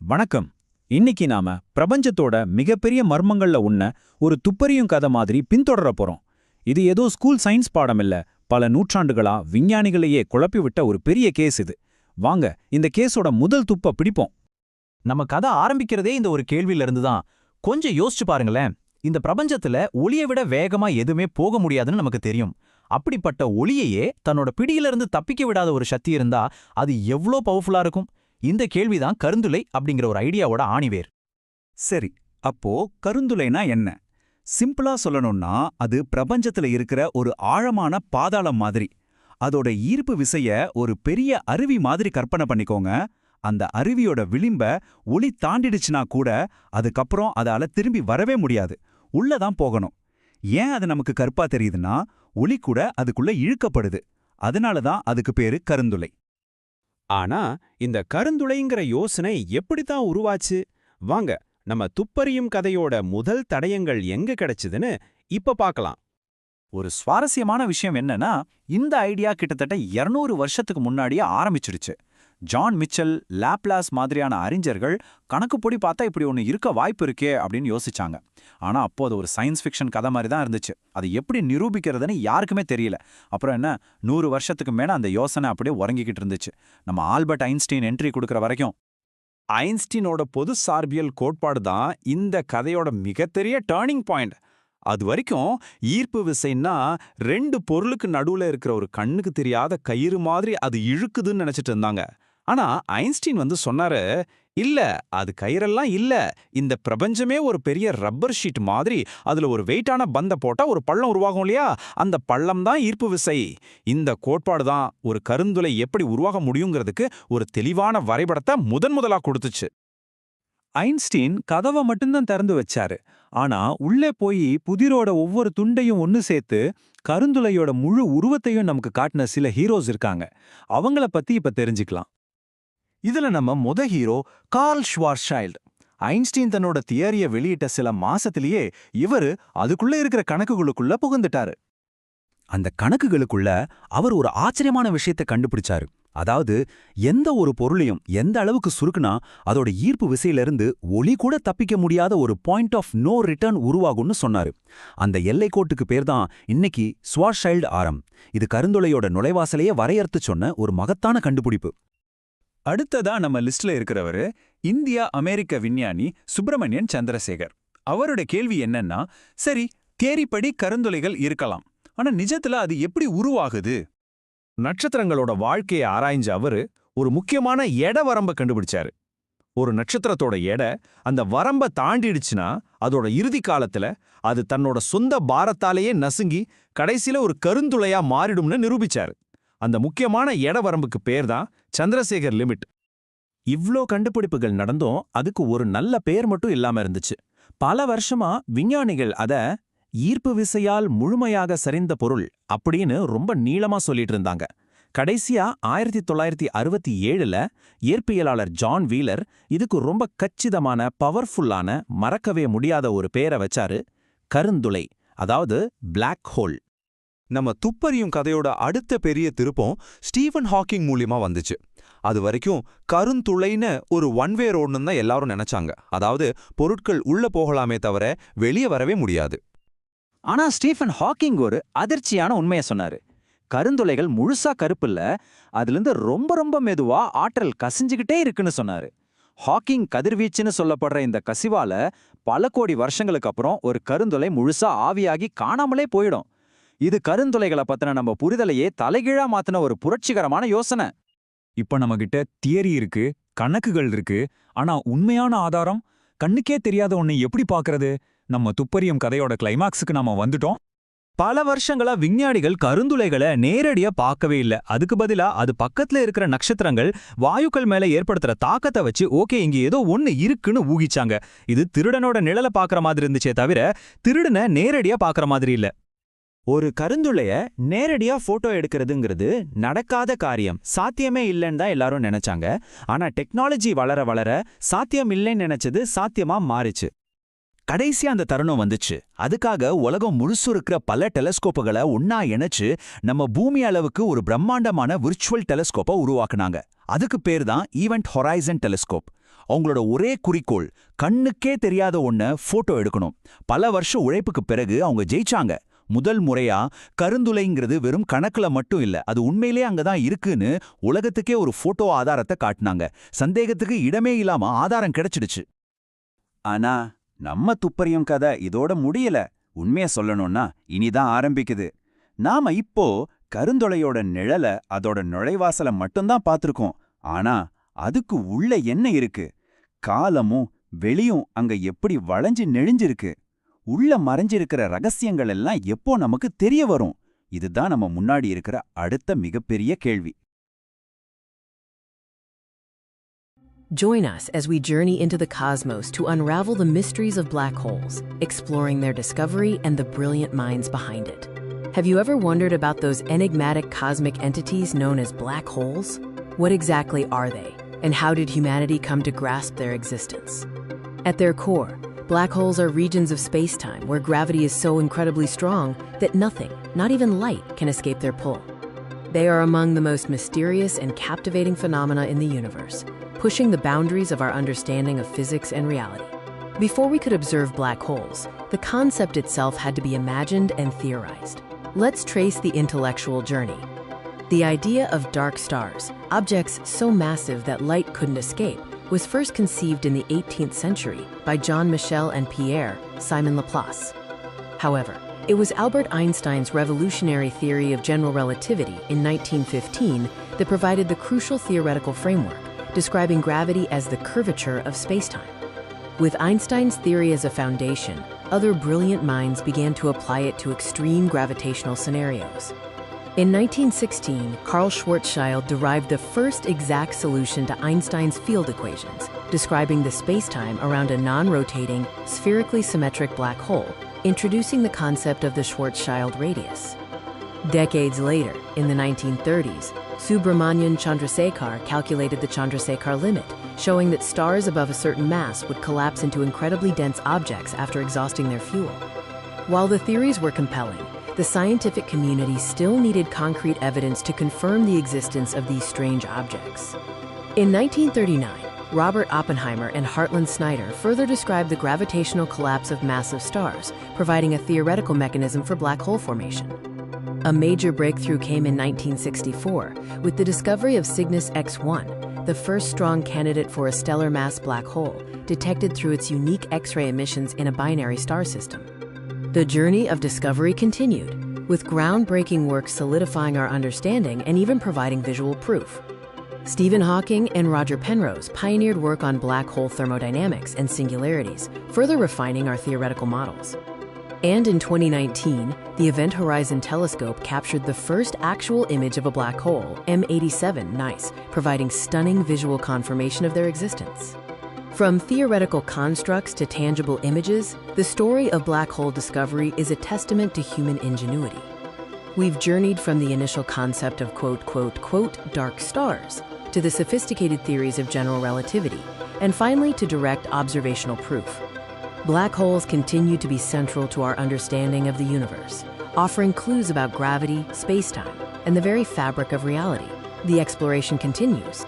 வணக்கம். இன்னைக்கு நாம பிரபஞ்சத்தோட மிகப்பெரிய மர்மங்கள்ல உன்ன ஒரு துப்பறியும் கதை மாதிரி பின்தொடர போறோம். இது ஏதோ ஸ்கூல் சயின்ஸ் பாடம் இல்ல பல நூற்றாண்டுகளா விஞ்ஞானிகளையே குழப்பிவிட்ட ஒரு பெரிய கேஸ் இது. வாங்க இந்த கேஸோட முதல் துப்ப பிடிப்போம். நம்ம கதை ஆரம்பிக்கிறதே இந்த ஒரு கேள்வியிலிருந்து தான். கொஞ்சம் யோசிச்சு பாருங்களேன். இந்த பிரபஞ்சத்துல ஒளியை விட வேகமா எதுவுமே போக முடியாதுன்னு நமக்கு தெரியும். அப்படிப்பட்ட ஒளியையே தன்னோட பிடியிலிருந்து தப்பிக்க விடாத ஒரு சக்தி இருந்தா அது எவ்ளோ பவர்ஃபுல்லா இருக்கும்? இந்த கேள்விதான் கருந்துளை அப்படிங்கிற ஒரு ஐடியாவோட ஆணிவேர். சரி அப்போ கருந்துளைனா என்ன? சிம்பிளா சொல்லணும்னா அது பிரபஞ்சத்துல இருக்கிற ஒரு ஆழமான பாதாளம் மாதிரி. அதோட ஈர்ப்பு விசைய ஒரு பெரிய அருவி மாதிரி கற்பனை பண்ணிக்கோங்க. அந்த அருவியோட விளிம்ப ஒளி தாண்டிடுச்சுனா கூட அதுக்கப்புறம் அதால திரும்பி வரவே முடியாது. உள்ளதான் போகணும். ஏன் அது நமக்கு கற்பா தெரியுதுன்னா ஒளி கூட அதுக்குள்ள இழுக்கப்படுது. அதனால தான் அதுக்கு பேரு கருந்துளை. ஆனா இந்த கருந்துளைங்கிற யோசனை எப்படித்தான் உருவாச்சு? வாங்க நம்ம துப்பறியும் கதையோட முதல் தடயங்கள் எங்க கிடைச்சுதுன்னு இப்ப பார்க்கலாம் ஒரு சுவாரஸ்யமான விஷயம் என்னன்னா இந்த ஐடியா கிட்டத்தட்ட 200 வருஷத்துக்கு முன்னாடியே ஆரம்பிச்சிருச்சு ஜான் மிச்சல் லாப்லாஸ் மாதிரியான அறிஞர்கள் கணக்குப்படி பார்த்தா இப்படி ஒன்று இருக்க வாய்ப்பு இருக்கே அப்படின்னு யோசிச்சாங்க. ஆனா அப்போ அது ஒரு சயின்ஸ் ஃபிக்ஷன் கதை மாதிரி தான் இருந்துச்சு. அது எப்படி நிரூபிக்கிறதுன்னு யாருக்குமே தெரியல. அப்புறம் என்ன நூறு வருஷத்துக்கு மேல அந்த யோசனை அப்படியே உறங்கிக்கிட்டு இருந்துச்சு. நம்ம ஆல்பர்ட் ஐன்ஸ்டீன் என்ட்ரி கொடுக்குற வரைக்கும். ஐன்ஸ்டீனோட பொது சார்பியல் கோட்பாடு தான் இந்த கதையோட மிகப்பெரிய டேர்னிங் பாயிண்ட் அது வரைக்கும் ஈர்ப்பு விசைன்னா ரெண்டு பொருளுக்கு நடுவுல இருக்கிற ஒரு கண்ணுக்கு தெரியாத கயிறு மாதிரி அது இழுக்குதுன்னு நினைச்சிட்டு இருந்தாங்க. ஆனா ஐன்ஸ்டீன் வந்து சொன்னாரு இல்ல அது கயிறெல்லாம் இல்ல. இந்த பிரபஞ்சமே ஒரு பெரிய ரப்பர் ஷீட் மாதிரி அதுல ஒரு வெயிட்டான பந்த போட்டா ஒரு பள்ளம் உருவாகும் இல்லையா? அந்த பள்ளம் தான் ஈர்ப்பு விசை. இந்த கோட்பாடு தான் ஒரு கருந்துளை எப்படி உருவாக முடியுங்கிறதுக்கு ஒரு தெளிவான வரைபடத்தை முதன் முதலா கொடுத்துச்சு. ஐன்ஸ்டீன் கதவை மட்டும்தான் திறந்து வச்சாரு. ஆனா உள்ளே போய் புதிரோட ஒவ்வொரு துண்டையும் ஒன்னு சேர்த்து கருந்துளையோட முழு உருவத்தையும் நமக்கு காட்டின சில ஹீரோஸ் இருக்காங்க. அவங்கள பத்தி இப்ப தெரிஞ்சுக்கலாம். இதுல நம்ம முத ஹீரோ கார்ல் ஷ்வார்ஷைல்டு ஐன்ஸ்டீன் தன்னோட தியரிய வெளியிட்ட சில மாசத்திலேயே இவரு அதுக்குள்ள இருக்கிற கணக்குகளுக்குள்ள புகுந்துட்டாரு. அந்த கணக்குகளுக்குள்ள அவர் ஒரு ஆச்சரியமான விஷயத்தை கண்டுபிடிச்சாரு. அதாவது எந்த ஒரு பொருளையும் எந்த அளவுக்கு சுருக்குனா அதோட ஈர்ப்பு விசையிலிருந்து ஒளி கூட தப்பிக்க முடியாத ஒரு பாயிண்ட் ஆஃப் நோ ரிட்டர்ன் உருவாகும்னு சொன்னாரு. அந்த எல்லைக்கோட்டுக்கு பேர் தான் இன்னைக்கு ஸ்வார்ஷைல்டு ஆரம். இது கருந்துளையோட நுழைவாசலையே வரையறுத்து சொன்ன ஒரு மகத்தான கண்டுபிடிப்பு. அடுத்ததா நம்ம லிஸ்ட்ல இருக்கிறவரு இந்தியா அமெரிக்க விஞ்ஞானி சுப்பிரமணியன் சந்திரசேகர். அவரோட கேள்வி என்னன்னா சரி தேரிப்படி கருந்துளைகள் இருக்கலாம் ஆனா நிஜத்துல அது எப்படி உருவாகுது? நட்சத்திரங்களோட வாழ்க்கையை ஆராய்ஞ்ச அவரு ஒரு முக்கியமான எட வரம்ப கண்டுபிடிச்சாரு. ஒரு நட்சத்திரத்தோட எடை அந்த வரம்ப தாண்டிடுச்சுன்னா அதோட இறுதி காலத்துல அது தன்னோட சொந்த பாரத்தாலேயே நசுங்கி கடைசியில ஒரு கருந்துளையா மாறிடும்னு நிரூபிச்சாரு. அந்த முக்கியமான எடை வரம்புக்கு பேர் தான் சந்திரசேகர் லிமிட். இவ்ளோ கண்டுபிடிப்புகள் நடந்தும் அதுக்கு ஒரு நல்ல பேர் மட்டும் இல்லாம இருந்துச்சு. பல வருஷமா விஞ்ஞானிகள் அத ஈர்ப்பு விசையால் முழுமையாக சரிந்த பொருள் அப்படின்னு ரொம்ப நீளமா சொல்லிட்டு இருந்தாங்க. கடைசியா ஆயிரத்தி தொள்ளாயிரத்தி அறுபத்தி ஏழுல இயற்பியலாளர் ஜான் வீலர் இதுக்கு ரொம்ப கச்சிதமான பவர்ஃபுல்லான மறக்கவே முடியாத ஒரு பேரை வச்சாரு கருந்துளை அதாவது பிளாக் ஹோல் நம்ம துப்பறியும் கதையோட அடுத்த பெரிய திருப்பம் ஸ்டீவன் ஹாக்கிங் மூலியமா வந்துச்சு. அது வரைக்கும் கருந்துளைன்னு ஒரு ஒன் வே ரோடுன்னு தான் எல்லாரும் நினைச்சாங்க. அதாவது பொருட்கள் உள்ள போகலாமே தவிர வெளியே வரவே முடியாது. ஆனா ஸ்டீஃபன் ஹாக்கிங் ஒரு அதிர்ச்சியான உண்மையை சொன்னாரு. கருந்துளைகள் முழுசா கருப்பில்ல அதுலேருந்து ரொம்ப ரொம்ப மெதுவா ஆற்றல் கசிஞ்சுகிட்டே இருக்குன்னு சொன்னாரு. ஹாக்கிங் கதிர்வீச்சுன்னு சொல்லப்படுற இந்த கசிவால பல கோடி வருஷங்களுக்கு அப்புறம் ஒரு கருந்துளை முழுசா ஆவியாகி காணாமலே போயிடும். இது கருந்துளைகளை பத்தின நம்ம புரிதலையே தலைகீழா மாத்தின ஒரு புரட்சிகரமான யோசனை. இப்ப நம்மகிட்ட தியரி இருக்கு கணக்குகள் இருக்கு ஆனா உண்மையான ஆதாரம் கண்ணுக்கே தெரியாத ஒன்னை எப்படி பாக்குறது? நம்ம துப்பறியும் கதையோட கிளைமாக்ஸுக்கு நாம வந்துட்டோம். பல வருஷங்களா விஞ்ஞானிகள் கருந்துளைகளை நேரடியா பார்க்கவே இல்ல. அதுக்கு பதிலா அது பக்கத்துல இருக்கிற நட்சத்திரங்கள் வாயுக்கள் மேல ஏற்படுத்துற தாக்கத்தை வச்சு ஓகே இங்க ஏதோ ஒண்ணு இருக்குன்னு ஊகிச்சாங்க. இது திருடனோட நிழலை பாக்குற மாதிரி இருந்துச்சே தவிர திருடனை நேரடியா பாக்குற மாதிரி இல்ல. ஒரு கருந்துளைய நேரடியா போட்டோ எடுக்கிறதுங்கிறது நடக்காத காரியம். சாத்தியமே இல்லைன்னு தான் எல்லாரும் நினைச்சாங்க. ஆனா டெக்னாலஜி வளர வளர சாத்தியம் இல்லைன்னு நினைச்சது சாத்தியமா மாறிச்சு. கடைசியா அந்த தருணம் வந்துச்சு. அதுக்காக உலகம் முழுசு இருக்கிற பல டெலஸ்கோப்புகளை ஒன்னா இணைச்சு நம்ம பூமி அளவுக்கு ஒரு பிரம்மாண்டமான விர்ச்சுவல் டெலஸ்கோப்பை உருவாக்குனாங்க. அதுக்கு பேர் தான் ஈவெண்ட் ஹொரைசன் டெலஸ்கோப் அவங்களோட ஒரே குறிக்கோள் கண்ணுக்கே தெரியாத ஒன்ன போட்டோ எடுக்கணும். பல வருஷம் உழைப்புக்கு பிறகு அவங்க ஜெயிச்சாங்க. முதல் முறையா கருந்துளைங்கிறது வெறும் கணக்குல மட்டும் இல்ல. அது உண்மையிலே அங்கதான் இருக்குன்னு உலகத்துக்கே ஒரு போட்டோ ஆதாரத்தை காட்டினாங்க. சந்தேகத்துக்கு இடமே இல்லாம ஆதாரம் கிடைச்சிடுச்சு. ஆனா நம்ம துப்பறியும் கதை இதோட முடியல. உண்மைய சொல்லணும்னா இனிதான் ஆரம்பிக்குது. நாம இப்போ கருந்தொலையோட நிழல அதோட நுழைவாசல மட்டும்தான் பார்த்திருக்கோம். ஆனா அதுக்கு உள்ள என்ன இருக்கு? காலமும் வெளியும் அங்க எப்படி வளைஞ்சு நெழிஞ்சிருக்கு உள்ள மறைஞ்சிருக்கிற ரகசியங்கள் எல்லாம் எப்போ நமக்கு தெரிய வரும் இதுதான் நம்ம முன்னாடி இருக்கிற அடுத்த மிகப்பெரிய கேள்வி Join us as we journey into the cosmos to unravel the mysteries of black holes, exploring their discovery and the brilliant minds behind it. Have you ever wondered about those enigmatic cosmic entities known as black holes? What exactly are they, and how did humanity come to grasp their existence? At their core, black holes are regions of spacetime where gravity is so incredibly strong that nothing, not even light, can escape their pull. They are among the most mysterious and captivating phenomena in the universe, pushing the boundaries of our understanding of physics and reality. Before we could observe black holes, the concept itself had to be imagined and theorized. Let's trace the intellectual journey. The idea of dark stars, objects so massive that light couldn't escape, was first conceived in the 18th century by Jean Michel and Pierre Simon Laplace. However, it was Albert Einstein's revolutionary theory of general relativity in 1915 that provided the crucial theoretical framework, describing gravity as the curvature of spacetime. With Einstein's theory as a foundation, other brilliant minds began to apply it to extreme gravitational scenarios. In 1916, Carl Schwarzschild derived the first exact solution to Einstein's field equations, describing the spacetime around a non-rotating, spherically symmetric black hole, introducing the concept of the Schwarzschild radius. Decades later, in the 1930s, Subramanian Chandrasekhar calculated the Chandrasekhar limit, showing that stars above a certain mass would collapse into incredibly dense objects after exhausting their fuel. While the theories were compelling, the scientific community still needed concrete evidence to confirm the existence of these strange objects. In 1939, Robert Oppenheimer and Hartland Snyder further described the gravitational collapse of massive stars, providing a theoretical mechanism for black hole formation. A major breakthrough came in 1964 with the discovery of Cygnus X1, the first strong candidate for a stellar mass black hole, detected through its unique X ray emissions in a binary star system. The journey of discovery continued, with groundbreaking work solidifying our understanding and even providing visual proof. Stephen Hawking and Roger Penrose pioneered work on black hole thermodynamics and singularities, further refining our theoretical models. And in 2019, the Event Horizon Telescope captured the first actual image of a black hole, M87 NICE, providing stunning visual confirmation of their existence. From theoretical constructs to tangible images, the story of black hole discovery is a testament to human ingenuity. We've journeyed from the initial concept of quote, quote, quote, dark stars to the sophisticated theories of general relativity, and finally to direct observational proof. Black holes continue to be central to our understanding of the universe, offering clues about gravity, spacetime, and the very fabric of reality. The exploration continues,